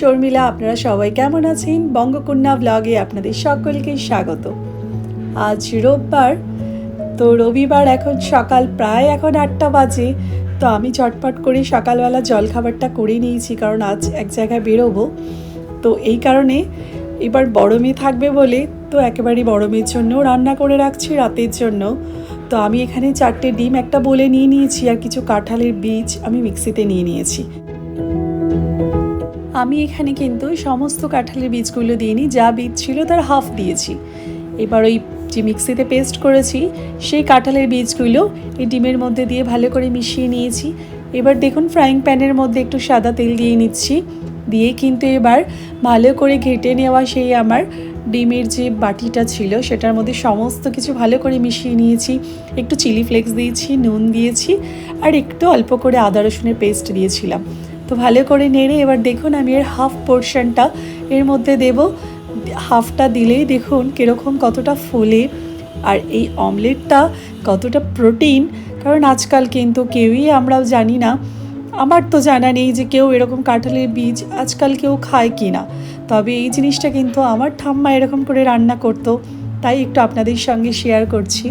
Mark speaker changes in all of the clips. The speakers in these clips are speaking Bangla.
Speaker 1: শর্মিলা, আপনারা সবাই কেমন আছেন? বঙ্গকন্যা ব্লগে আপনাদের সকলকে স্বাগত। আজ রোববার, তো রবিবার এখন সকাল প্রায় এখন আটটা বাজে, তো আমি চটপট করে সকালবেলা জলখাবারটা করে নিয়েছি, কারণ আজ এক জায়গায় বেরোবো। তো এই কারণে এবার বড় মেয়ে থাকবে বলে, তো একেবারে বড় মেয়ের জন্য রান্না করে রাখছি, রাতের জন্য। তো আমি এখানে চারটে ডিম, একটা বলে নিয়ে নিয়েছি, আর কিছু কাঁঠালের বীজ আমি মিক্সিতে নিয়ে নিয়েছি। আমি এখানে কিন্তু সমস্ত কাঁঠালের বীজগুলো দিইনি, যা বীজ ছিল তার হাফ দিয়েছি। এবার ওই যে মিক্সিতে পেস্ট করেছি, সেই কাঁঠালের বীজগুলো এই ডিমের মধ্যে দিয়ে ভালো করে মিশিয়ে নিয়েছি। এবার দেখুন ফ্রাইং প্যানের মধ্যে একটু সাদা তেল দিয়ে নিচ্ছি। দিয়ে কিন্তু এবার ভালো করে ঘেটে নেওয়া সেই আমার ডিমের যে বাটিটা ছিল, সেটার মধ্যে সমস্ত কিছু ভালো করে মিশিয়ে নিয়েছি। একটু চিলি ফ্লেক্স দিয়েছি, নুন দিয়েছি, আর একটু অল্প করে আদা রসুনের পেস্ট দিয়েছিলাম। তো ভালো করে নেড়ে এবার দেখুন আমি এর হাফ পোর্শনটা এর মধ্যে দেব। হাফটা দিলেই দেখুন কীরকম কতটা ফুলে আর এই অমলেটটা কতটা প্রোটিন কারণ আজকাল কিন্তু কেউই, আমরাও জানি না, আমার তো জানা নেই যে কেউ এরকম কাঁঠালের বীজ আজকাল কেউ খায় কি না তবে এই জিনিসটা কিন্তু আমার ঠাম্মা এরকম করে রান্না করতো, তাই একটু আপনাদের সঙ্গে শেয়ার করছি।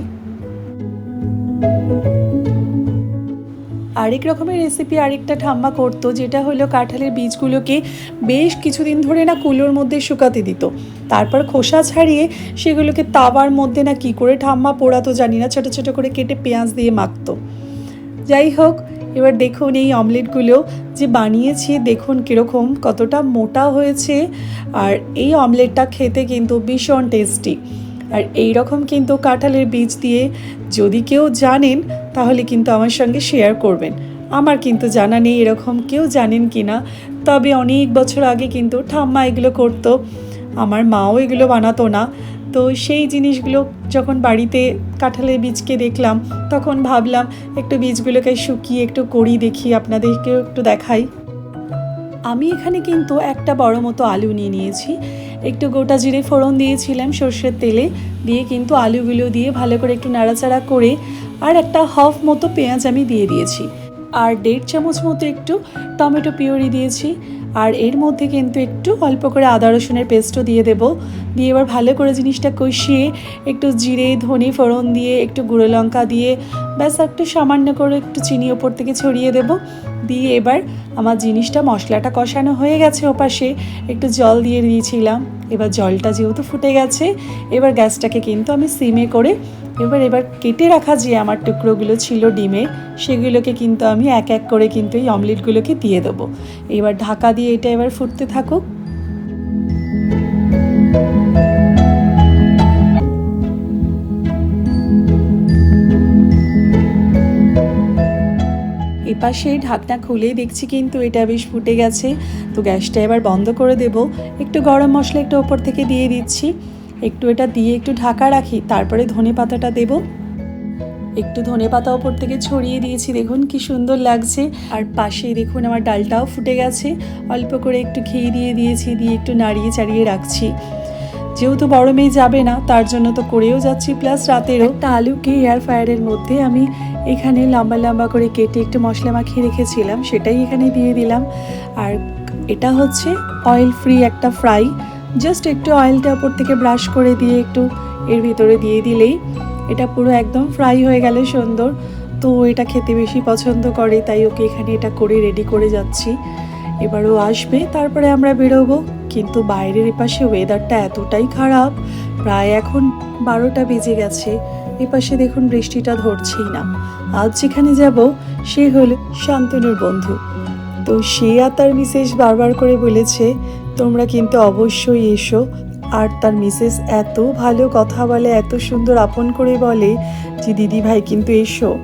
Speaker 1: আরেক রকমের রেসিপি আরেকটা ঠাম্মা করতো, যেটা হলো কাঁঠালের বীজগুলোকে বেশ কিছুদিন ধরে না কুলোর মধ্যে শুকাতে দিত। তারপর খোসা ছাড়িয়ে সেগুলোকে তাওয়ার মধ্যে না কি করে ঠাম্মা পোড়াতো জানি না, ছোটো ছোটো করে কেটে পেঁয়াজ দিয়ে মাখতো। যাই হোক, এবার দেখুন এই অমলেটগুলো যে বানিয়েছি, দেখুন কীরকম কতটা মোটা হয়েছে। আর এই অমলেটটা খেতে কিন্তু ভীষণ টেস্টি। আর এই রকম কিন্তু কাঁঠালের বীজ দিয়ে যদি কেউ জানেন, তাহলে কিন্তু আমার সঙ্গে শেয়ার করবেন। আমার কিন্তু জানা নেই এরকম কেউ জানেন কি না তবে অনেক বছর আগে কিন্তু ঠাম্মা এগুলো করতো, আমার মাও এগুলো বানাতো না। তো সেই জিনিসগুলো যখন বাড়িতে কাঁঠালের বীজকে দেখলাম, তখন ভাবলাম একটু বীজগুলোকে শুকিয়ে একটু করি দেখি, আপনাদেরকেও একটু দেখাই। আমি এখানে কিন্তু একটা বড় মতো আলু নিয়ে নিয়েছি। একটু গোটা জিরে ফোড়ন দিয়েছিলাম সর্ষের তেলে। দিয়ে কিন্তু আলুগুলো দিয়ে ভালো করে একটু নাড়াচাড়া করে আর একটা হাফ মতো পেঁয়াজ আমি দিয়ে দিয়েছি। আর দেড় চামচ মতো একটু টমেটো পিউরি দিয়েছি। আর এর মধ্যে কিন্তু একটু অল্প করে আদা রসুনের পেস্টও দিয়ে দেবো। দিয়ে এবার ভালো করে জিনিসটা কষিয়ে একটু জিরে, ধনে ফোড়ন দিয়ে একটু গুঁড়ো লঙ্কা দিয়ে ব্যাস একটু সামান্য করে একটু চিনি ওপর থেকে ছড়িয়ে দেব। দিয়ে এবার আমার জিনিসটা মশলাটা কষানো হয়ে গেছে ওপাশে। একটু জল দিয়ে দিয়েছিলাম। এবার জলটা যেহেতু ফুটে গেছে, এবার গ্যাসটাকে কিন্তু আমি সিমে করে এবার এবার কেটে রাখা যে আমার টুকরোগুলো ছিল ডিমে, সেগুলোকে কিন্তু আমি এক এক করে কিন্তু এই অমলেটগুলোকে দিয়ে দেবো। এবার ঢাকা দিয়ে এটা এবার ফুটতে থাকুক। এপাশে ঢাকনা খুলেই দেখছি কিন্তু এটা বেশ ফুটে গেছে। তো গ্যাসটা এবার বন্ধ করে দেব। একটু গরম মশলা একটু ওপর থেকে দিয়ে দিচ্ছি। একটু এটা দিয়ে একটু ঢাকা রাখি, তারপরে ধনে পাতাটা দেব। একটু ধনে পাতা ওপর থেকে ছড়িয়ে দিয়েছি, দেখুন কি সুন্দর লাগছে। আর পাশে দেখুন আমার ডালটাও ফুটে গেছে, অল্প করে একটু ঘি দিয়ে দিয়েছি, দিয়ে একটু নাড়িয়ে চাড়িয়ে রাখছি। যেহেতু বড় মেয়ে যাবে না, তার জন্য তো করেও যাচ্ছি প্লাস রাতেরও। একটা আলুকে এয়ার ফ্রায়ারের মধ্যে আমি এখানে লম্বা লম্বা করে কেটে একটু মশলা মাখিয়ে রেখেছিলাম, সেটাই এখানে দিয়ে দিলাম। আর এটা হচ্ছে অয়েল ফ্রি একটা ফ্রাই জাস্ট একটু অয়েলটা ওপর থেকে ব্রাশ করে দিয়ে একটু এর ভিতরে দিয়ে দিলেই এটা পুরো একদম ফ্রাই হয়ে গেল সুন্দর। তো এটা খেতে বেশি পছন্দ করে, তাই ওকে এখানে এটা করে রেডি করে যাচ্ছি। এবারও আসবে, তারপরে আমরা বেরোবো। কিন্তু বাইরের এপাশে ওয়েদারটা এতটাই খারাপ, প্রায় এখন বারোটা বেজে গেছে। এপাশে দেখুন বৃষ্টিটা ধরছেই না। আজ যেখানে যাব, সে হলো শান্তনুর বন্ধু। তো সে আর তার মিসেস বারবার করে বলেছে, তোমরা কিন্তু অবশ্যই এসো। আর তার মিসেস এত ভালো কথা বলে, এত সুন্দর আপন করে বলে যে, দিদি ভাই কিন্তু এসো।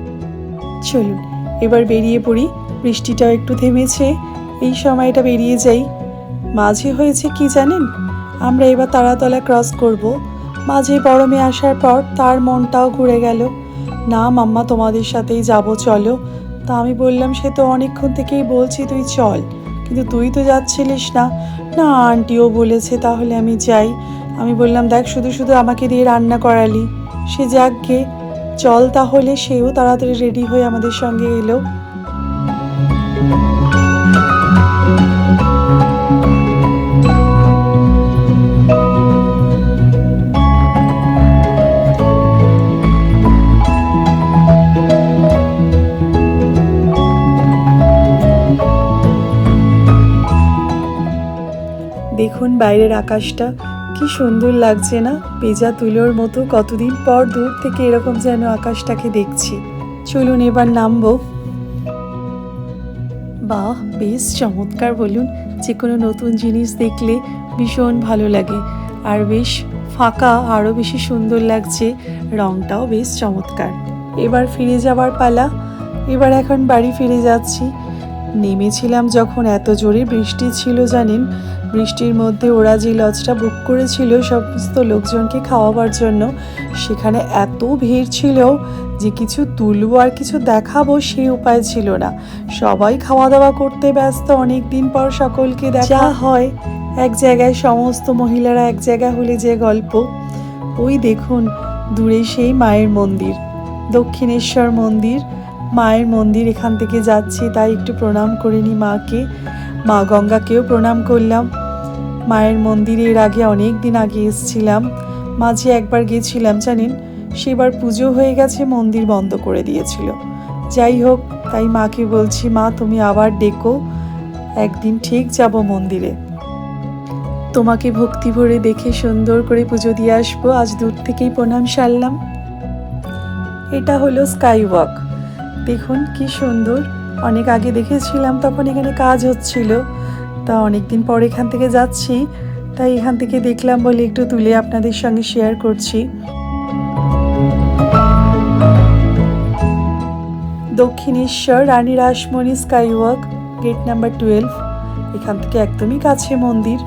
Speaker 1: চলুন, এবার বেরিয়ে পড়ি। বৃষ্টিটাও একটু থেমেছে, এই সময়টা বেরিয়ে যাই। মাঝে হয়েছে কি জানেন? আমরা এবার তারাতলা ক্রস করব। মাঝে বড় মেয়ে আসার পর তার মনটাও ঘুরে গেল। না মাম্মা, তোমাদের সাথেই যাব, চলো। তা আমি বললাম, সে তো অনেকক্ষণ থেকেই বলছি, তুই চল। কিন্তু তুই তো যাচ্ছিলিস না। না, আন্টিও বলেছে, তাহলে আমি যাই। আমি বললাম, দেখ, শুধু শুধু আমাকে দিয়ে রান্না করালি। সে যাক গে, চল তাহলে, সেও তাড়াতাড়ি রেডি হয়ে আমাদের সঙ্গে এলো। বাইরের আকাশটা। কি সুন্দর লাগছে না? পেজা তুলোর মতো কতদিন পর দূর থেকে এরকম যেন আকাশটাকে দেখছি। চলুন এবার নামবো। বাহ, বেশ চমৎকার বলুন। যে কোনো নতুন জিনিস দেখলে ভীষণ ভালো লাগে। আর বেশ ফাঁকা, আরও বেশি সুন্দর লাগছে। রংটাও বেশ চমৎকার। এবার ফিরে যাওয়ার পালা। এবার এখন বাড়ি ফিরে যাচ্ছি। নেমেছিলাম যখন এত জোরে বৃষ্টি ছিল জানেন? বৃষ্টির মধ্যে ওরা যে লজটা বুক করেছিল সমস্ত লোকজনকে খাওয়াবার জন্য সেখানে এত ভিড় ছিল যে কিছু তুলবো আর কিছু দেখাবো সেই উপায় ছিল না। সবাই খাওয়া দাওয়া করতে ব্যস্ত অনেক দিন পর সকলকে দেখা হয়। এক জায়গায় সমস্ত মহিলারা এক জায়গা হলে যে গল্প। ওই দেখুন দূরে সেই মায়ের মন্দির দক্ষিণেশ্বর মন্দির মায়ের মন্দির এখান থেকে যাচ্ছি, তাই একটু প্রণাম করে নি মাকে। মা গঙ্গাকেও প্রণাম করলাম। মায়ের মন্দিরে এর আগে অনেক দিন আগে এসেছিলাম। মাঝে একবার গেছিলাম, জানেন? সেবার পুজো হয়ে গেছে, মন্দির বন্ধ করে দিয়েছিল। যাই হোক, তাই মাকে বলছি, মা, তুমি আবার ডেকো। একদিন ঠিক যাব মন্দিরে। তোমাকে ভক্তি ভরে দেখে সুন্দর করে পুজো দিয়ে আসব। আজ দূর থেকেই প্রণাম সারলাম। এটা হলো স্কাই ওয়াক দেখুন, কি সুন্দর। অনেক আগে দেখেছিলাম, তখন এখানে কাজ হচ্ছিল। তা অনেক দিন পর এখান থেকে যাচ্ছি। তাই এখান থেকে দেখলাম বলে একটু তুলে আপনাদের সঙ্গে শেয়ার করছি। Dakshineswar, Rani Rasmoni skywalk gate number twelve এখান থেকে একদমই কাছে মন্দির।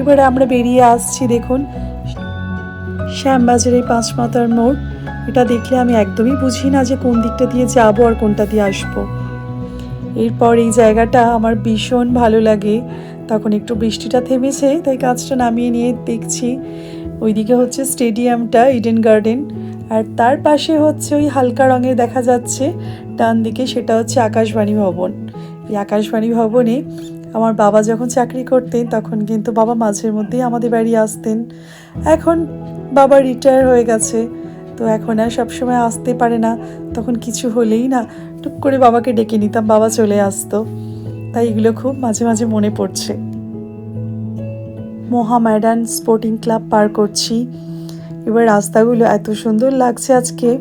Speaker 1: এবারে আমরা বেরিয়ে আসছি, দেখুন। শ্যামবাজারের পাঁচ মাতার মোড়। এটা দেখলে আমি একদমই বুঝি না যে কোন দিকটা দিয়ে যাব আর কোনটা দিয়ে আসব। এরপর এই জায়গাটা আমার ভীষণ ভালো লাগে। তখন একটু বৃষ্টিটা থেমেছে, তাই কাজটা নামিয়ে নিয়ে দেখছি। ওইদিকে হচ্ছে স্টেডিয়ামটা ইডেন গার্ডেন আর তার পাশে হচ্ছে ওই হালকা রঙের দেখা যাচ্ছে, ডান দিকে সেটা হচ্ছে আকাশবাণী ভবন। এই আকাশবাণী ভবনে আমার বাবা যখন চাকরি করতেন, তখন কিন্তু বাবা মাঝের মধ্যেই আমাদের বাড়ি আসতেন। এখন বাবা রিটায়ার হয়ে গেছে। তো এখন আর সবসময় আসতে পারে না। তখন কিছু হলেই না, টুক করে বাবাকে ডেকে নিতাম, বাবা চলে আসতো। তাই এগুলো খুব মাঝে মাঝে মনে পড়ছে। মোহামেডান স্পোর্টিং ক্লাব পার করছি। এবার রাস্তাগুলো এত সুন্দর লাগছে আজকে।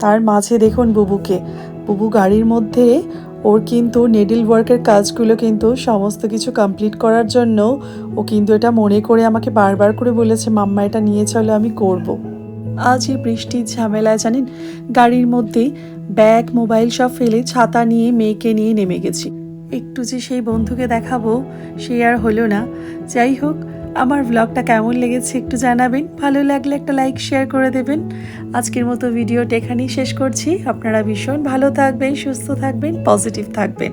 Speaker 1: তার মাঝে দেখুন বুবুকে। বুবু গাড়ির মধ্যে, ওর কিন্তু নেডল ওয়ার্কের কাজগুলো কিন্তু সমস্ত কিছু কমপ্লিট করার জন্য ও কিন্তু এটা মনে করে আমাকে বারবার করে বলেছে, মাম্মা, এটা নিয়ে চলো, আমি করব। আজ এই বৃষ্টির ঝামেলায়, জানেন, গাড়ির মধ্যে ব্যাগ, মোবাইল সব ফেলে ছাতা নিয়ে মেয়েকে নিয়ে নেমে গেছি। একটু যে সেই বন্ধুকে দেখাবো, সে আর হলো না। যাই হোক, আমার ব্লগটা কেমন লেগেছে একটু জানাবেন। ভালো লাগলে একটা লাইক শেয়ার করে দেবেন। আজকের মতো ভিডিওটা এখানেই শেষ করছি। আপনারা ভীষণ ভালো থাকবেন, সুস্থ থাকবেন পজিটিভ থাকবেন।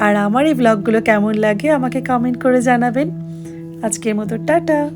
Speaker 1: আর আমার এই ব্লগগুলো কেমন লাগে আমাকে কমেন্ট করে জানাবেন। আজকের মতো, টাটা!